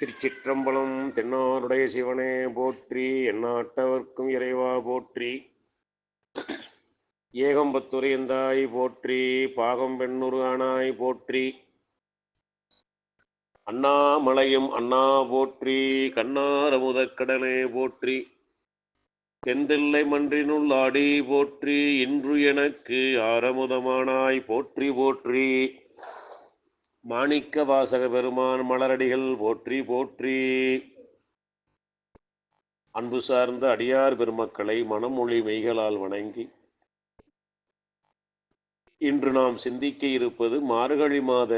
திருச்சிற்றம்பலம் தென்னாருடைய சிவனே போற்றி எந்நாட்டவர்க்கும் இறைவா போற்றி. ஏகம்பத்துரையந்தாய் போற்றி பாகம் பெண்ணுருகானாய் போற்றி. அண்ணாமலையும் அண்ணா போற்றி கண்ணாரமுதக்கடலே போற்றி. தெந்தில்லை மன்றினுள் ஆடி போற்றி இன்று எனக்கு ஆரமுதமானாய் போற்றி போற்றி. மாணிக்க வாசக பெருமான் மலரடிகள் போற்றி போற்றி. அன்பு சார்ந்த அடியார் பெருமக்களை மனமொழி மெய்களால் வணங்கி இன்று நாம் சிந்திக்க இருப்பது மார்கழி மாத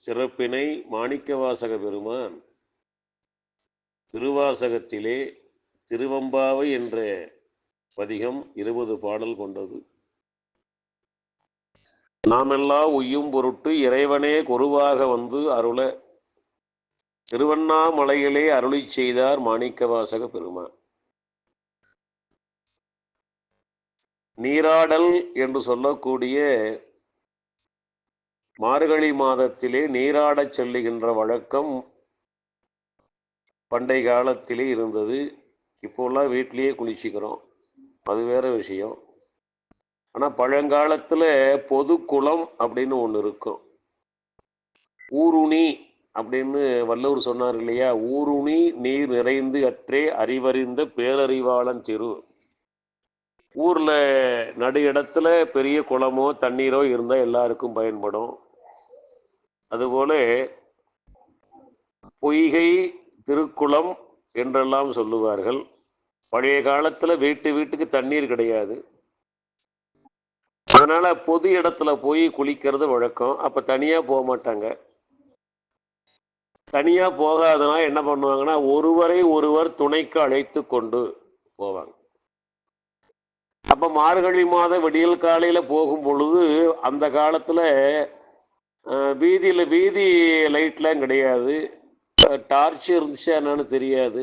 சிறப்பினை மாணிக்கவாசக பெருமான் திருவாசகத்திலே திருவம்பாவை என்ற பதிகம் இருபது பாடல் கொண்டது. நாமெல்லாம் உய்யும் பொருட்டு இறைவனே குருவாக வந்து அருள. திருவண்ணாமலையிலே அருளி செய்தார் மாணிக்கவாசக பெருமான். நீராடல் என்று சொல்லக்கூடிய மார்கழி மாதத்திலே நீராடச் செல்லுகின்ற வழக்கம் பண்டை காலத்திலே இருந்தது. இப்போல்லாம் வீட்டிலேயே குளிச்சுக்கிறோம். அது வேற விஷயம். ஆனால் பழங்காலத்தில் பொது குளம் அப்படின்னு ஒன்று இருக்கும். ஊருணி அப்படின்னு வல்லூர் சொன்னார் இல்லையா? ஊருணி நீர் நிறைந்து அற்றே அறிவறிந்த பேரறிவாளன் திரு. ஊரில் நடு இடத்துல பெரிய குளமோ தண்ணீரோ இருந்தால் எல்லாருக்கும் பயன்படும். அதுபோல பொய்கை திருக்குளம் என்றெல்லாம் சொல்லுவார்கள். பழைய காலத்தில் வீட்டு வீட்டுக்கு தண்ணீர் கிடையாது. அதனால பொது இடத்துல போய் குளிக்கிறது வழக்கம். அப்ப தனியா போக மாட்டாங்க தனியா போகாதனா என்ன பண்ணுவாங்கன்னா ஒருவரை ஒருவர் துணைக்கு அழைத்து கொண்டு போவாங்க. அப்ப மார்கழி மாத விடியல் காலையில போகும் பொழுது அந்த காலத்துல அஹ், வீதியில வீதி லைட்லாம் கிடையாது. டார்ச் இருந்துச்சா என்னன்னு தெரியாது.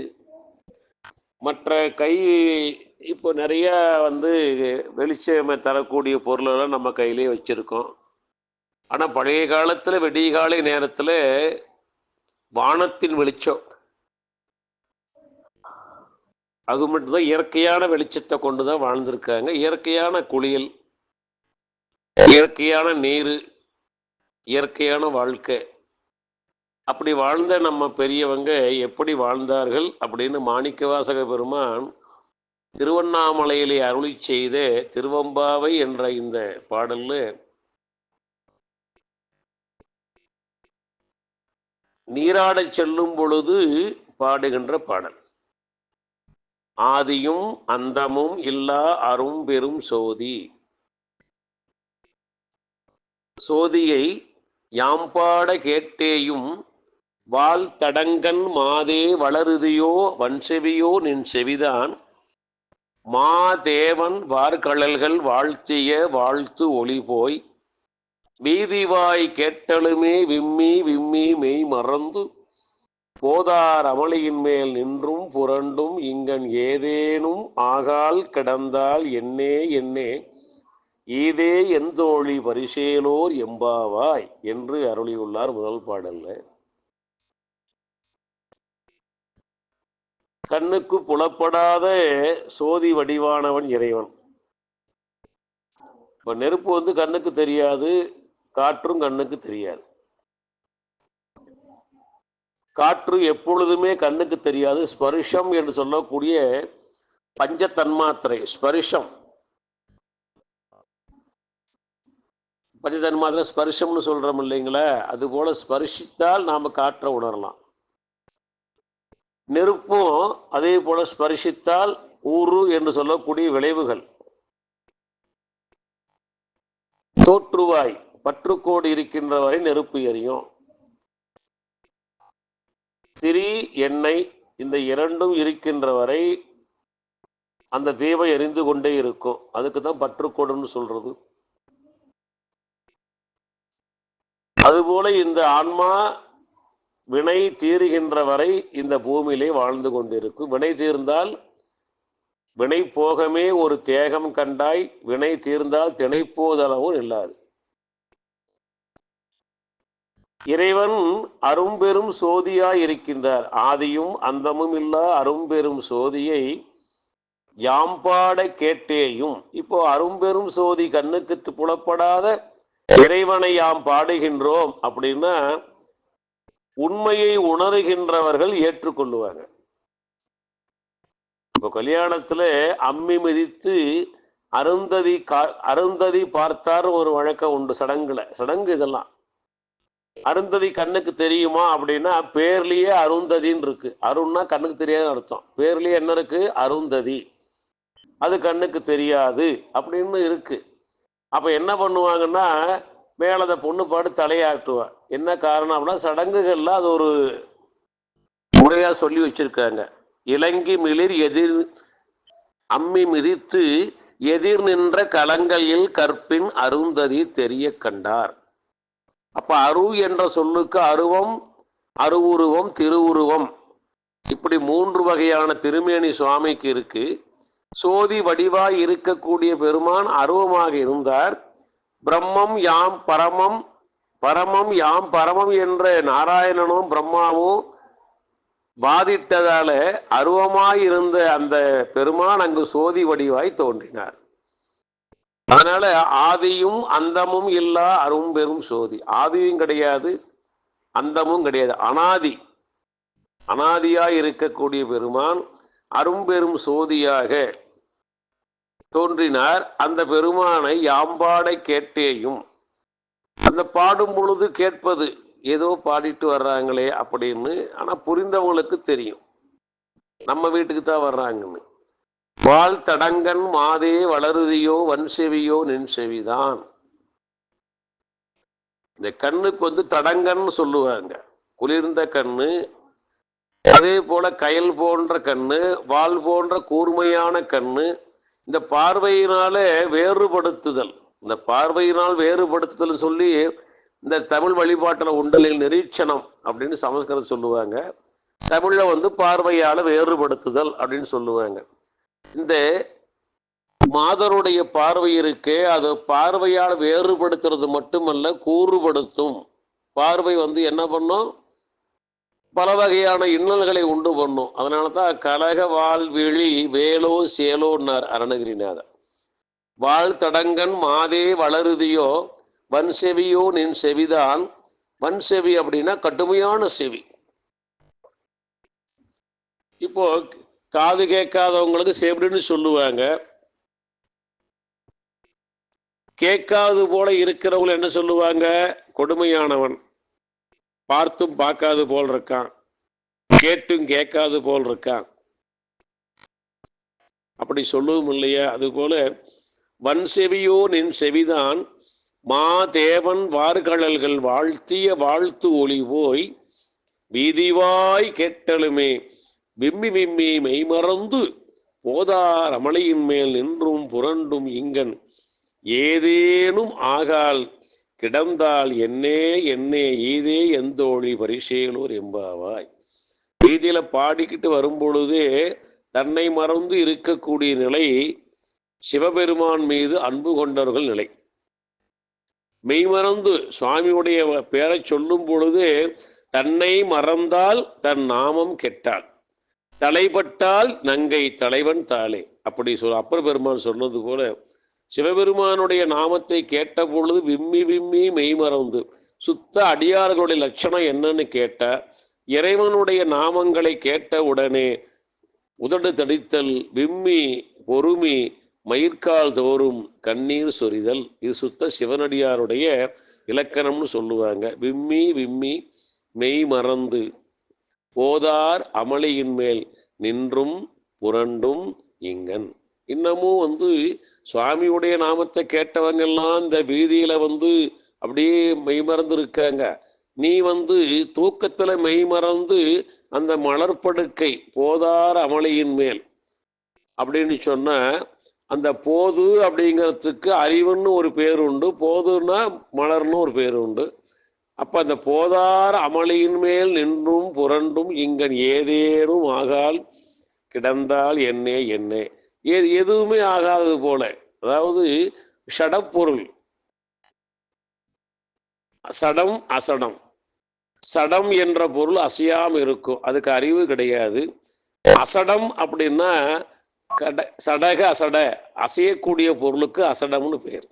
மற்ற கை இப்போ நிறையா வந்து வெளிச்சம் தரக்கூடிய பொருளெல்லாம் நம்ம கையிலே வச்சுருக்கோம். ஆனால் பழைய காலத்தில் வெடிகாலை நேரத்தில் வானத்தின் வெளிச்சம். அது மட்டும்தான் இயற்கையான வெளிச்சத்தை கொண்டு தான் வாழ்ந்திருக்காங்க. இயற்கையான குளியல் இயற்கையான நீர் இயற்கையான வாழ்க்கை. அப்படி வாழ்ந்த நம்ம பெரியவங்க எப்படி வாழ்ந்தார்கள் அப்படின்னு மாணிக்கவாசக பெருமான் திருவண்ணாமலையிலே அருளி செய்த திருவம்பாவை என்ற இந்த பாடல்ல நீராடச் செல்லும் பொழுது பாடுகின்ற பாடல். ஆதியும் அந்தமும் இல்லா அரும் பெரும் சோதி. சோதியை யாம்பாட கேட்டேயும் வால் தடங்கன் மாதே வளருதியோ வன்செவியோ நின் செவிதான். மா தேவன் வார்கழல்கள் வாழ்த்திய வாழ்த்து ஒளி போய் வீதிவாய் கேட்டலுமே விம்மி விம்மி மெய் மறந்து போதார் அமளியின் மேல் நின்றும் புரண்டும் இங்கன் ஏதேனும் ஆகால் கிடந்தால் என்னே என்னே ஈதே எந்தோழி பரிசேலோர் எம்பாவாய் என்று அருளியுள்ளார் முதல் பாடல்ல. கண்ணுக்கு புலப்படாத சோதி வடிவானவன் இறைவன். இப்போ நெருப்பு வந்து கண்ணுக்கு தெரியாது காற்றும் கண்ணுக்கு தெரியாது. காற்று எப்பொழுதுமே கண்ணுக்கு தெரியாது. ஸ்பரிஷம் என்று சொல்லக்கூடிய பஞ்ச தன்மாத்திரை ஸ்பரிஷம். பஞ்ச தன்மாத்திரை ஸ்பரிஷம்னு சொல்கிறோம் இல்லைங்களா அது போல ஸ்பரிசித்தால் நாம் காற்றை உணரலாம். நெருப்பும் அதே போல ஸ்பரிசித்தால் ஊரு என்று சொல்லக்கூடிய விளைவுகள். தோற்றுவாய் பற்றுக்கோடு இருக்கின்ற வரை நெருப்பு எரியும். திரி எண்ணெய் இந்த இரண்டும் இருக்கின்ற வரை அந்த தீபம் எரிந்து கொண்டே இருக்கும். அதுக்கு தான் பற்றுக்கோடுன்னு சொல்றது. அதுபோல இந்த ஆன்மா வினை தீருகின்ற வரை இந்த பூமியிலே வாழ்ந்து கொண்டிருக்கும். வினை தீர்ந்தால் வினை போகமே ஒரு தேகம் கண்டாய் வினை தீர்ந்தால் திணைப்போதளவும் இல்லாது இறைவன் அரும்பெரும் சோதியாய் இருக்கின்றார் ஆதியும் அந்தமும் இல்லா அரும்பெரும் சோதியை யாம்பாட கேட்டேயும். இப்போ அரும்பெரும் சோதி கண்ணுக்கு து- புலப்படாத இறைவனை யாம் பாடுகின்றோம் அப்படின்னா உண்மையை உணர்கின்றவர்கள் ஏற்றுக்கொள்ளுவாங்க இப்போ கல்யாணத்துல அம்மி மிதித்து அருந்ததி கா அருந்ததி பார்த்தார் ஒரு வழக்கம் உண்டு சடங்குல. சடங்கு இதெல்லாம். அருந்ததி கண்ணுக்கு தெரியுமா அப்படின்னா பேர்லயே அருந்ததின்னு இருக்கு. அருண்னா கண்ணுக்கு தெரியாத அர்த்தம். பேர்லயே என்ன இருக்கு? அருந்ததி. அது கண்ணுக்கு தெரியாது அப்படின்னு இருக்கு. அப்ப என்ன பண்ணுவாங்கன்னா மேல அந்த பொண்ணு பாடு தலையாட்டுவா. என்ன காரணம் அப்படின்னா சடங்குகளில் அது ஒரு முறையாக சொல்லி வச்சிருக்காங்க. இலங்கி மிளிர் எதிர் அம்மி மிதித்து எதிர் நின்ற களங்களில் கற்பின் அருந்ததி தெரிய கண்டார். அப்போ அரு என்ற சொல்லுக்கு அருவம் அருவுருவம் திருவுருவம். இப்படி மூன்று வகையான திருமேனி சுவாமிக்கு இருக்கு. சோதி வடிவாய் இருக்கக்கூடிய பெருமான் அருவமாக இருந்தார். பிரம்மம் யாம் பரமம் பரமம் யாம் பரமம் என்ற நாராயணனும் பிரம்மாவும் பாதித்ததால அருவமாயிருந்த அந்த பெருமான் அங்கு சோதி வடிவாய் தோன்றினார். அதனால ஆதியும் அந்தமும் இல்லா அரும் பெரும் சோதி. ஆதியும் கிடையாது அந்தமும் கிடையாது. அனாதி அனாதியாய் இருக்கக்கூடிய பெருமான் அரும்பெரும் சோதியாக தோன்றினார். அந்த பெருமானை யாம்பாடை கேட்டேயும் அந்த பாடும் பொழுது கேட்பது ஏதோ பாடிட்டு வர்றாங்களே அப்படின்னு ஆனா புரிந்தவங்களுக்கு தெரியும். நம்ம வீட்டுக்கு தான் வர்றாங்கன்னு. வாழ் தடங்கன் மாதே வளருதியோ வன் செவியோ நின் செவிதான். இந்த கண்ணுக்கு வந்து தடங்கன்னு சொல்லுவாங்க. குளிர்ந்த கண்ணு அதே போல கயல் போன்ற கண்ணு வால் போன்ற கூர்மையான கண்ணு இந்த பார்வையினால வேறுபடுத்துதல். இந்த பார்வையினால் வேறுபடுத்துதல் சொல்லி இந்த தமிழ் வழிபாட்டில் உண்டலில் நிரீட்சணம் அப்படின்னு சமஸ்கிருதம் சொல்லுவாங்க. தமிழ்ல வந்து பார்வையால வேறுபடுத்துதல் அப்படின்னு சொல்லுவாங்க. இந்த மாதருடைய பார்வை இருக்கே அது பார்வையால் வேறுபடுத்துறது மட்டுமல்ல கூறுபடுத்தும். பார்வை வந்து என்ன பண்ணும்? பல வகையான இன்னல்களை உண்டு பண்ணும். அதனால தான் கலக வாழ்விழி வேலோ சேலோன்னார் அருணகிரிநாதர். வாழ் தடங்கன் மாதே வளருதியோ வன் செவியோ நின் செவிதான். வன் செவி அப்படின்னா கடுமையான செவி. இப்போ காது கேட்காதவங்களுக்கு செவிடுன்னு சொல்லுவாங்க. கேட்காது போல இருக்கிறவங்களை என்ன சொல்லுவாங்க? கொடுமையானவன். பார்த்தும் பார்க்காது போல் இருக்கான். கேட்டும் கேட்காது போல் இருக்கான். அப்படி சொல்லவும் இல்லையா? அதுபோல வன் செவியோ நின் செவிதான் மா தேவன் வார்கழல்கள் வாழ்த்திய வாழ்த்து ஒளி போய் வீதிவாய் கேட்டலுமே விம்மி விம்மி மெய்மறந்து போதார் அமளியின் மேல் நின்றும் புரண்டும் இங்கன் ஏதேனும் ஆகால் கிடந்தால் என்னே என்னே ஈதே எந்தோழி பரிசேலூர் எம்பாவாய் வீதியில பாடிக்கிட்டு வரும்பொழுதே தன்னை மறந்து இருக்கக்கூடிய நிலை சிவபெருமான் மீது அன்பு கொண்டவர்கள் நிலை. மெய்மறந்து சுவாமியுடைய பேரை சொல்லும் பொழுது தன்னை மறந்தால் தன் நாமம் கெட்டாள் தலைப்பட்டால் நங்கை தலைவன் தாளே. அப்படி சொல் அப்பர் பெருமான் சொன்னது போல சிவபெருமானுடைய நாமத்தை கேட்ட பொழுது விம்மி விம்மி மெய்மறந்து சுத்த அடியார்களுடைய லட்சணம் என்னன்னு கேட்ட இறைவனுடைய நாமங்களை கேட்ட உடனே உதடு தடித்தல் விம்மி பொறுமி மயிர்கால் தோறும் கண்ணீர் சொரிதல் இது சுத்த சிவனடியாருடைய இலக்கணம்னு சொல்லுவாங்க. விம்மி விம்மி மெய் மறந்து. போதார் அமளியின் மேல் நின்றும் புரண்டும் இங்கன். இன்னமும் வந்து சுவாமியுடைய நாமத்தை கேட்டவங்கெல்லாம் இந்த வீதியில வந்து அப்படியே மெய்மறந்து இருக்காங்க நீ வந்து தூக்கத்துல மெய்மறந்து அந்த மலர்படுக்கை போதார் அமளியின் மேல் அப்படின்னு சொன்னா அந்த போது அப்படிங்கிறதுக்கு அறிவுன்னு ஒரு பேர் உண்டு. போதுன்னா மலர்னு ஒரு பேர் உண்டு. அப்போ அந்த போதார் அமளியின் மேல் நின்றும் புரண்டும் இங்கன் ஏதேனும் ஆகால் கிடந்தால் என்னே என்னே. எது எதுவுமே ஆகாதது போல. அதாவது ஷடப்பொருள். சடம் அசடம். சடம் என்ற பொருள் அசையாமல் இருக்கும். அதுக்கு அறிவு கிடையாது. அசடம் அப்படின்னா கட சடக அசட. அசையக்கூடிய பொருளுக்கு அசடம்னு பெயர்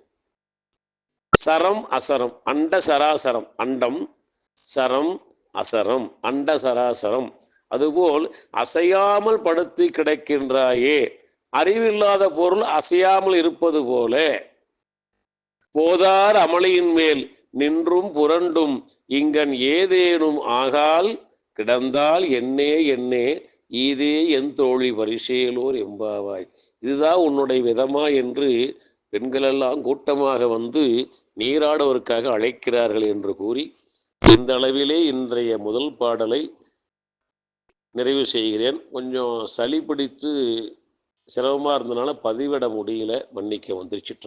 சரம் அசரம் அண்ட சராசரம். அண்டம் சரம் அசரம் அண்ட சராசரம். அதுபோல் அசையாமல் படுத்து கிடக்கின்றாயே. அறிவில்லாத பொருள் அசையாமல் இருப்பது போல. போதார் அமளியின் மேல் நின்றும் புரண்டும் இங்கன் ஏதேனும் ஆகால் கிடந்தால் என்னே என்னே ஈதே என் தோழி பரிசேலோர் எம்பாவாய் இதுதான் உன்னுடைய விதமா என்று பெண்களெல்லாம் கூட்டமாக வந்து நீராடுவதற்காக அழைக்கிறார்கள் என்று கூறி இந்த அளவிலே இன்றைய முதல் பாடலை நிறைவு செய்கிறேன். கொஞ்சம் சளி பிடித்து சிரமமாக இருந்தனால பதிவிட முடியல. மன்னிக்க வந்துருச்சிட்டு